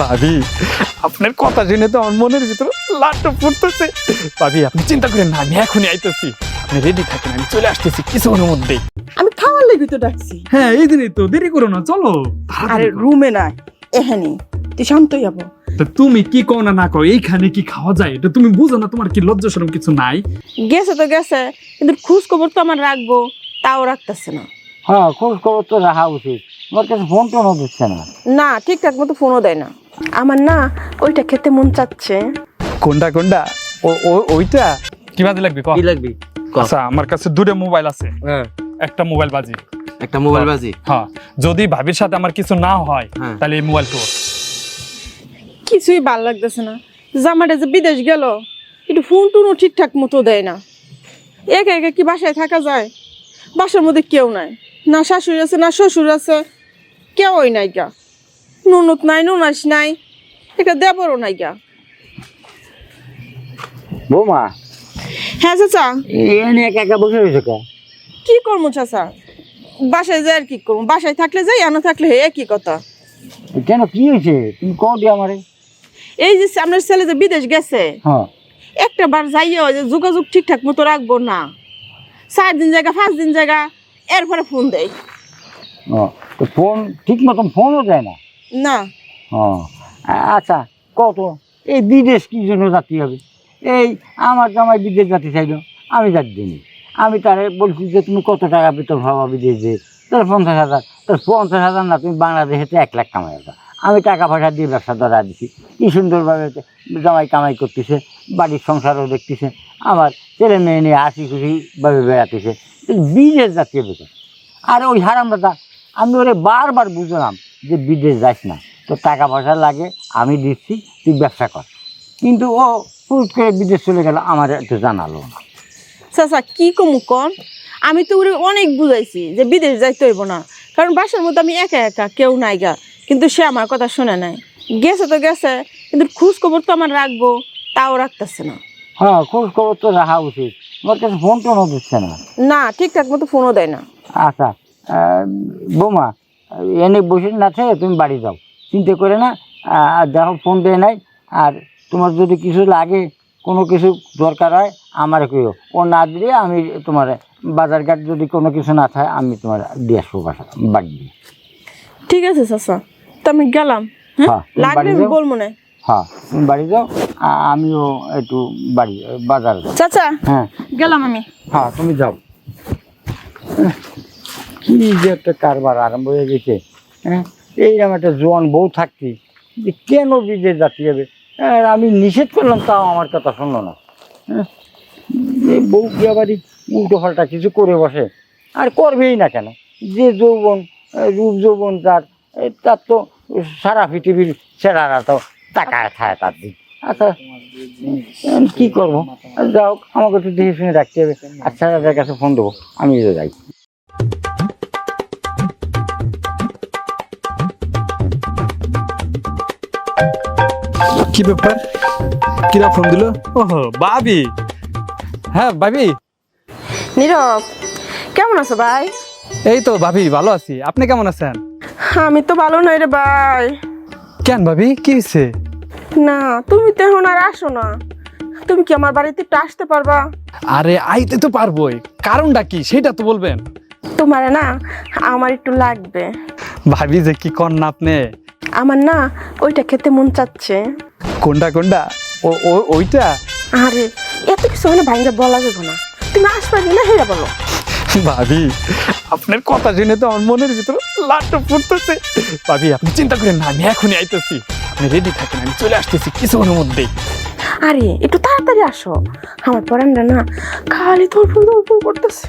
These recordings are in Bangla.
ভাবি আপনার কথা শুনে তো আমার মনের ভিতরে লাট্টু ফুটতেছে। ভাবি আপনি চিন্তা করেন না আমি এখনই আইতেছি। আপনি রেডি থাকেন আমি চলে আসতেছি কিছুক্ষণের মধ্যেই। আমি খাওয়ার লেগে তো ডাকছি। হ্যাঁ এই দিনই তো দেরি করো না চলো আরে রুমে নাই এখানে। তুই শান্ত যাব। তা তুমি কি কও না না কও এইখানে কি খাওয়া যায়? এটা তুমি বুঝো না তোমার কি লজ্জা শরম কিছু নাই? গেছে তো গেছে কিন্তু খোঁজ খবর তো আমার রাখব তাও রাখতেছে না। হ্যাঁ খোঁজ খবর তো রাখা উচিত। আমার কাছে ফোন টোনও দিচ্ছে না। না ঠিকঠাক মতো ফোনও দেয় না। আমার না ওইটা খেতে মন চাচ্ছে। কোনটা কোনটা? ও ওইটা? কি বাজে লাগবে? কি? লাগবি। আচ্ছা আমার কাছে দুটো মোবাইল আছে। হ্যাঁ। একটা মোবাইল বাজি। একটা মোবাইল বাজি? হ্যাঁ যদি ভাবির সাথে আমার কিছু না হয় হ্যাঁ। তাহলে এই মোবাইল তো। কিছুই ভালো লাগতেছে না। জামাটা যে বিদেশ গেল একটু ফোন টুনও ঠিকঠাক মতো দেয় না। একা একা কি বাসায় থাকা যায়? বাসার মধ্যে কেউ নাই। না শাশুড়ি আছে না শ্বশুর আছে। কেউই নাই গা। নুনুত নাই নুনাস নাই এটা দেবরও নাই গা। বৌমা। হ্যাঁ চাচা। এনে একা একা বসে রয়েছে কে কি করব চাচা? বাসায় যাই আর কি করব? বাসায় থাকলে যাই আনা থাকলে হে একই কথা। কেন কি হয়েছে? তুমি কও দি আমারে। এই যে আপনার ছেলে যে বিদেশ গেছে হ্যাঁ। একটা বার যাইও যে যোগাযোগ ঠিকঠাক মতো রাখব না। চার দিন জায়গা পাঁচ দিন জায়গা এরপরে ফোন দেয় তো ফোন ঠিক মতন ফোনও দেয় না? না। ও আচ্ছা কত? এই বিদেশ কি জন্য যাতে হবে? এই আমার জামাই বিদেশ যাতে চাইলো আমি যাতে দিইনি। আমি তারে বলছি যে তুমি কত টাকা বেতন ভাবা বিদেশ যে তাহলে পঞ্চাশ হাজার। তাহলে পঞ্চাশ হাজার না তুমি বাংলাদেশেতে এক লাখ কামাই হবে আমি টাকা পয়সা দিয়ে ব্যবসা ধরা দিছি। কি সুন্দরভাবে জামাই কামাই করতেছে বাড়ির সংসারও দেখতেছে আমার ছেলে মেয়ে নিয়ে হাসি খুশিভাবে বেড়াতেছে। বিদেশ জাতীয় বেতন আর ওই হারাম দাদা আমি ওরে বারবার বুঝলাম যে বিদেশ যাস না তো টাকা পয়সা লাগে আমি দিচ্ছি তুই ব্যবসা কর। কিন্তু ও ফুট করে বিদেশ চলে গেল আমার একটু জানালো না। চাচা কি কমু কন? আমি তো ওরে অনেক বুঝাইছি যে বিদেশ যাইতে হইব না কারণ বাসার মধ্যে আমি একা একা কেউ নাই গা। কিন্তু সে আমার কথা শুনে নাই। গেছে তো গেছে কিন্তু খোঁজ খবর তো আমার রাখব তাও রাখতেছে না। হ্যাঁ খোঁজ খবর তো রাখা উচিত আমার কাছে ফোন টোনও দিচ্ছে না। না ঠিকঠাক মতো ফোনও দেয় না। আচ্ছা বৌমা এনে বসে না থেকে তুমি বাড়ি যাও। চিন্তা করে না আর দেখো ফোন দেয় নাই আর তোমার যদি কিছু লাগে কোনো কিছু দরকার হয় আমার কেউ ও না দিলে আমি তোমার বাজার ঘাট যদি কোনো কিছু না থাকে আমি তোমার দিয়ে আসব বাসা বাড়ি দিয়ে। ঠিক আছে চাচা। তো আমি গেলাম হ্যাঁ? হ্যাঁ, লাগলে। হ্যাঁ তুমি বাড়ি যাও আমিও একটু বাড়ি বাজার চাচা হ্যাঁ। গেলাম আমি। হ্যাঁ তুমি যাও। কি যে একটা কারবার আরম্ভ হয়ে গেছে হ্যাঁ? এইরকম একটা জোয়ান বউ থাকতি, যে কেন বিদেশ যাতে যাবে আর আমি নিষেধ করলাম, তাও আমার কথা শুনলো না হ্যাঁ? বউ কি আবার উল্টো পাল্টা কিছু করে বসে? আর করবেই না কেন? যে যৌবন রূপ যৌবন তার তার তো সারা পৃথিবীর ছেড়ারা তো টাকায় খায় তার দিক। আচ্ছা কী করব? যাই হোক, আমাকে একটু দেখে শুনে রাখতে হবে। আচ্ছা দাদার কাছে ফোন দেবো, আমি যাই। কি ব্যাপার? কিরা ফোন দিল? ওহো ভাবি হ্যাঁ ভাবি নীরব কেমন আছো ভাই? এই তো ভাবি ভালো আছি। আপনি কেমন আছেন? আমি তো ভালো নাই রে ভাই। কেন ভাবি কি হয়েছে না তুমি তো এখন আর আসো না। তুমি কি আমার বাড়িতে একটু আসতে পারবা? আরে আইতে তো পারবোই। কারণটা কি? সেটা তো বলবেন। তোমার না আমার একটু লাগবে। ভাবি যে কি কর না আপনি? আমার না ওইটা খেতে মন চাচ্ছে। কোনটা কোনটা? ও ওইটা? আরে এত কিছু মানে ভাইঙ্গা বলা যাবে না। তুমি আসবা না হেরা বলো। ভাবি আপনার কথা শুনে তো আমার মনের ভিতরে লাট্টু ফুটতেছে। ভাবি আপনি চিন্তা করেন না আমি এখনই আইতেছি। আপনি রেডি থাকেন আমি চলে আসতেছি কিছুক্ষণের মধ্যেই। আরে একটু তাড়াতাড়ি আসো। আমার পরানটা না খালি তোরফুল তোরফুল করতেছে।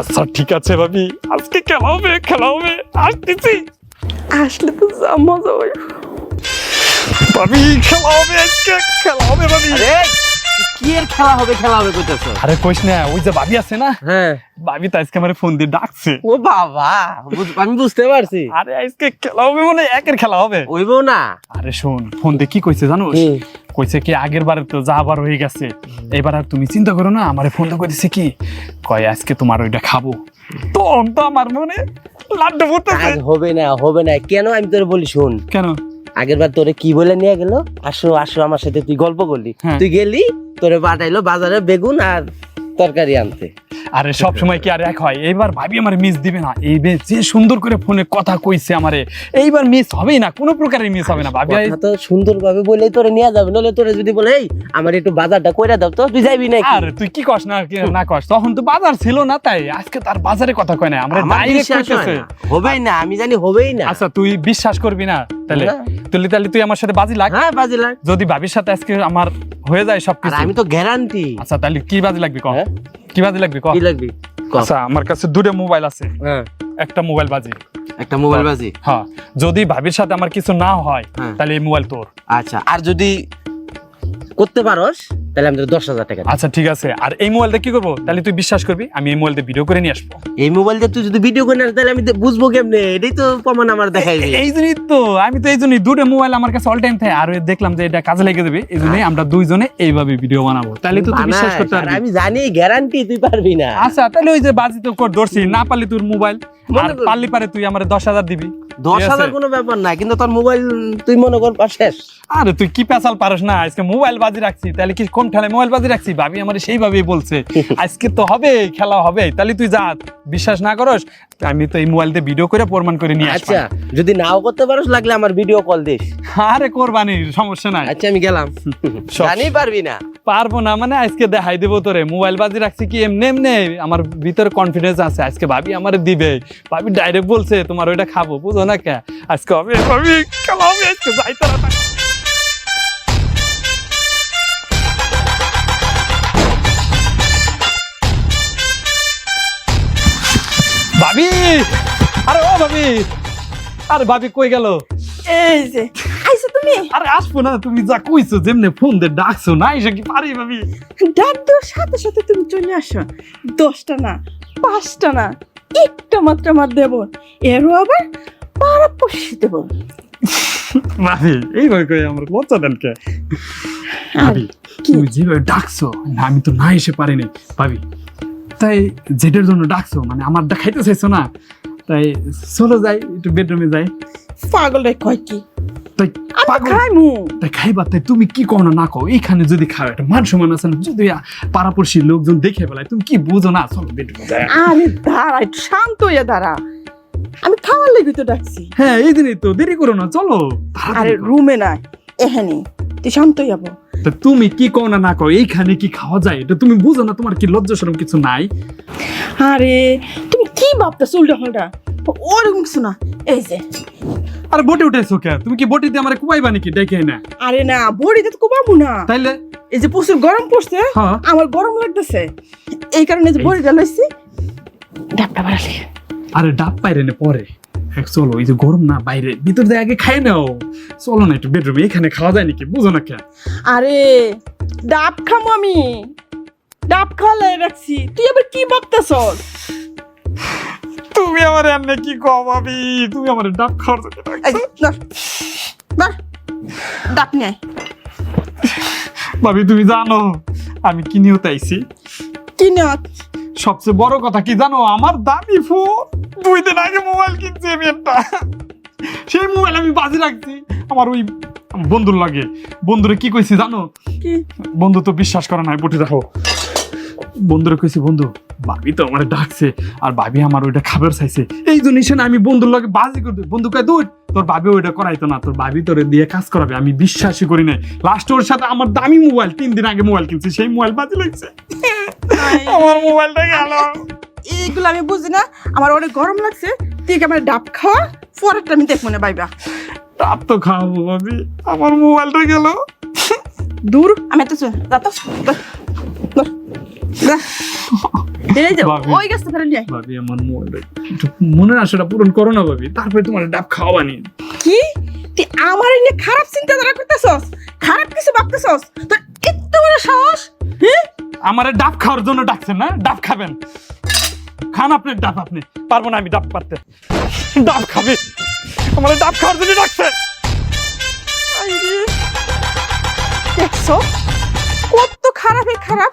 আচ্ছা ঠিক আছে ভাবি। আজকে খেলা হবে খেলা হবে আসতেছি। আসলে তো যা মজা হয়। ভাবি খেলা হবে আজকে খেলা হবে ভাবি। কি এর খেলা হবে খেলা হবে কইতাছ? আরে কইস না ওই যে ভাবি আছে না? হ্যাঁ। ভাবি তো আজকে আমার ফোন দিয়ে ডাকছে। ও বাবা আমি বুঝতে পারছি। আরে আজকে খেলা হবে মানে একের খেলা হবে। ওইব না। আরে শোন ফোন দিয়ে কি কইছে জানো কইছে কি আগের বারে তো যা আবার হয়ে গেছে। এবার আর তুমি চিন্তা করো না আমারে ফোন দিয়ে কইছে কি? কয় আজকে তোমার ওইটা খাব। তখন তো আমার মনে লাড্ডু ফুটতেছে হবে না হবে না। কেন? আমি তোরে বলি শোন। কেন? আগের বার তোরে কি বলে নিয়ে গেল? আসো আসো আমার সাথে তুই গল্প করলি। হ্যাঁ। তুই গেলি তোরে পাঠাইলো বাজারে বেগুন আর তরকারি আনতে। আরে সব সময় কি আর এক হয়? এইবার ভাবি আমার মিস দিবে না। এই যে সুন্দর করে ফোনে কথা কইছে আমারে এইবার মিস হবেই না কোনো প্রকারের মিস হবে না ভাবি। কথা তো সুন্দরভাবে বলেই তোরে নিয়ে যাবে নলে তোরে যদি বলে এই আমার একটু বাজারটা কইরা দাও তো তুই যাইবি নাকি? আর তুই কি কস না না কস? তখন তো বাজার ছিল না তাই আজকে তার বাজারে কথা কয় না আমরা ডাইরেক্ট কইতেছে। হবেই না আমি জানি হবেই না। আচ্ছা তুই বিশ্বাস করবি না তাহলে। তুই তাহলে তুই আমার সাথে বাজি লাগ। হ্যাঁ বাজি লাগ। যদি ভাবির সাথে আজকে আমার হয়ে যায় সবকিছু। আমি তো গ্যারান্টি আচ্ছা তাহলে কি বাজি লাগবে ক হ্যাঁ? কি বাজি লাগবে ক কি লাগবে? আচ্ছা আমার কাছে দুটো মোবাইল আছে। হ্যাঁ। একটা মোবাইল বাজি। একটা মোবাইল বাজি? হ্যাঁ যদি ভাবির সাথে আমার কিছু না হয় হ্যাঁ। তাহলে এই মোবাইল তোর। আচ্ছা আর যদি করতে পারোস তাহলে আমাদের দশ হাজার টাকা আচ্ছা ঠিক আছে। আর এই মোবাইলটা কি করব? তাহলে তুই বিশ্বাস করবি আমি এই মোবাইলটা ভিডিও করে নিয়ে আসব। এই মোবাইল দিয়ে তুই যদি ভিডিও করে তাহলে আমি বুঝব কেমনে? এটাই তো প্রমাণ আমার দেখাইবি এই জন্যই তো আমি তো এই জন্যই দুটো মোবাইল আমার কাছে অল টাইম থাকে। আর দেখলাম যে এটা কাজে লেগে যাবে এই জন্যই আমরা দুইজনে এইভাবে ভিডিও বানাবো। তাহলে তো তুই বিশ্বাস করতে পারবি। আমি জানি গ্যারান্টি তুই পারবি না। আচ্ছা তাহলে ওই যে বাজি তো কর ধরছি না পারলি তোর মোবাইল আর কর- পারলি পারে তুই আমার দশ হাজার দিবি। দশ হাজার কোনো ব্যাপার না কিন্তু তোর মোবাইল তুই মনে কর শেষ। আরে তুই কি পেশাল পারস না? আজকে মোবাইল বাজি রাখছি তাহলে কি কোন ঠেলে মোবাইল বাজি রাখছি? ভাবি আমার সেইভাবেই বলছে আজকে তো হবে খেলা হবে তাহলে তুই যা বিশ্বাস না করস আমি তো এই মোবাইল দিয়ে ভিডিও করে প্রমাণ করে নিয়ে আচ্ছা যদি নাও করতে পারোস লাগলে আমার ভিডিও কল দিস। আরে কোরবানি সমস্যা নাই। আচ্ছা আমি গেলাম। জানি পারবি না। পারব না মানে আজকে দেখাই দেবো তোরে। মোবাইল বাজি রাখছি কি এমনি এমনি? আমার ভিতরে কনফিডেন্স আছে আজকে ভাবি আমার দিবে। ভাবি ডাইরেক্ট বলছে তোমার ওইটা খাব বুঝো না কে? আজকে হবে ভাবি খেলা আজকে যাই তাড়াতাড়ি ভাবি আরে ও ভাবি আরে ভাবি কই গেল? এই যে আইছো তুমি? আরে আসব না তুমি যা কইছো যেমনে ফোন দিয়ে ডাকছো না এসে কি পারি ভাবি? ডাক দেওয়ার সাথে সাথে তুমি চলে আসো। দশটা না পাঁচটা না একটা মাত্র আমার দেব। এরও আবার পাড়া পশি দেব। ভাবি এইভাবে কই আমার লজ্জা দেন কে? ভাবি? তুমি যেভাবে ডাকছো আমি তো না এসে পারিনি ভাবি তাই যেটার জন্য ডাকছো মানে আমার দেখাইতে চাইছো না। তাই চলো যাই একটু বেডরুমে যাই। পাগল রে কয় কি? তাই পাগল। খাইমু। তাই খাইবা তাই তুমি কি কও না না কও? এইখানে যদি খাও একটা মান সমান আছে না যদি পাড়াপড়শির লোকজন দেখে ফেলায় তুমি কি বুঝো না? চলো বেডরুমে যাই আরে দাঁড়া একটু শান্ত দাঁড়া। আমি খাওয়ার লেগে তো ডাকছি। হ্যাঁ এই দিনই তো দেরি করো না চলো আরে রুমে না এখানে। তুই শান্ত হইয়াব তা তুমি কি কও না না কও? এইখানে কি খাওয়া যায়? এটা তুমি বুঝো না তোমার কি লজ্জা সরম কিছু নাই? আরে তুমি কি ভাবতেছ উল্টা পাল্টা? ওরকম কিছু না। এই যে আর বটে উঠেছো কে? তুমি কি বটি দিয়ে আমার কুবাইবা নাকি? ডেকে না। আরে না বড়িতে তো কোবাবো না। তাইলে? এই যে প্রচুর গরম পড়ছে হ্যাঁ আমার গরম লাগতেছে। এই কারণে যে বড়িটা লইছি ডাবটা বাড়ালি। আরে ডাব পাইরে নে পরে। চলো এই যে গরম না বাইরে। ভিতর দিয়ে আগে খাই নাও। চলো না একটু বেডরুমে এখানে খাওয়া যায় নাকি? বুঝো না কে? আরে ডাব খামো আমি। ডাব খাওয়ালে রাখছি। তুই আবার কি ভাবতেছ তুমি আমার এমনি কি কও ভাবি? তুমি আমার ডাব খাওয়ার জন্য। ডাব নিয়ে ভাবি তুমি জানো আমি কি নিয়ে তাইছি কি সবচেয়ে বড় কথা কি জানো আমার দামি ফোন দুই দিন আগে মোবাইল কিনছি আমি একটা। সেই মোবাইল আমি বাজি রাখছি। আমার ওই বন্ধুর লাগে। বন্ধুরে কি কইছি জানো? বন্ধু তো বিশ্বাস করে নাই বটে দেখো। বন্ধুরে কইছি বন্ধু ভাবি তো আমার ডাকছে আর ভাবি আমার ওইটা খাবার চাইছে। এই জন্য সে আমি বন্ধুর লগে বাজি করতে বন্ধু কয় দূর তোর ভাবি ওইটা করাইতো না তোর ভাবি তোরে দিয়ে কাজ করাবে আমি বিশ্বাসই করি নাই। লাস্ট ওর সাথে আমার দামি মোবাইল তিন দিন আগে মোবাইল কিনছি সেই মোবাইল বাজি লাগছে। আমার মোবাইলটা গেল। এইগুলো আমি বুঝি না আমার অনেক গরম লাগছে তুই কি আমার ডাব খাওয়া? পরেরটা আমি দেখব না বাইবা। রাত তো খাওয়াবো ভাবি আমার মোবাইলটা গেল। দূর আমি এত যা তো ওই গাছটা ফেলে নিয়ে ভাবি আমার মোবাইলটা মনের আশাটা পূরণ করো না ভাবি তারপরে তোমার ডাব খাওয়া খাওয়ানি কি? তুই আমার নিয়ে খারাপ চিন্তাধারা করতেছস? খারাপ কিছু ভাবতেছস? তোর এত বড় সাহস? হ্যাঁ? আমার ডাব খাওয়ার জন্য ডাকছেন না ডাব খাবেন। খান আপনি ডাব আপনি। পারব না আমি ডাব পারতে ডাব খাবে। আমার ডাব খাওয়ার জন্য ডাকছে। দেখছ? কত খারাপে খারাপ।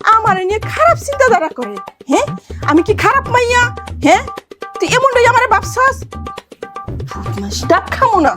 আমার নিয়ে খারাপ চিন্তাধারা করে হ্যাঁ? আমি কি খারাপ মাইয়া হ্যাঁ? তুই এমনটাই আমার ভাবছস? ডাব খামো না।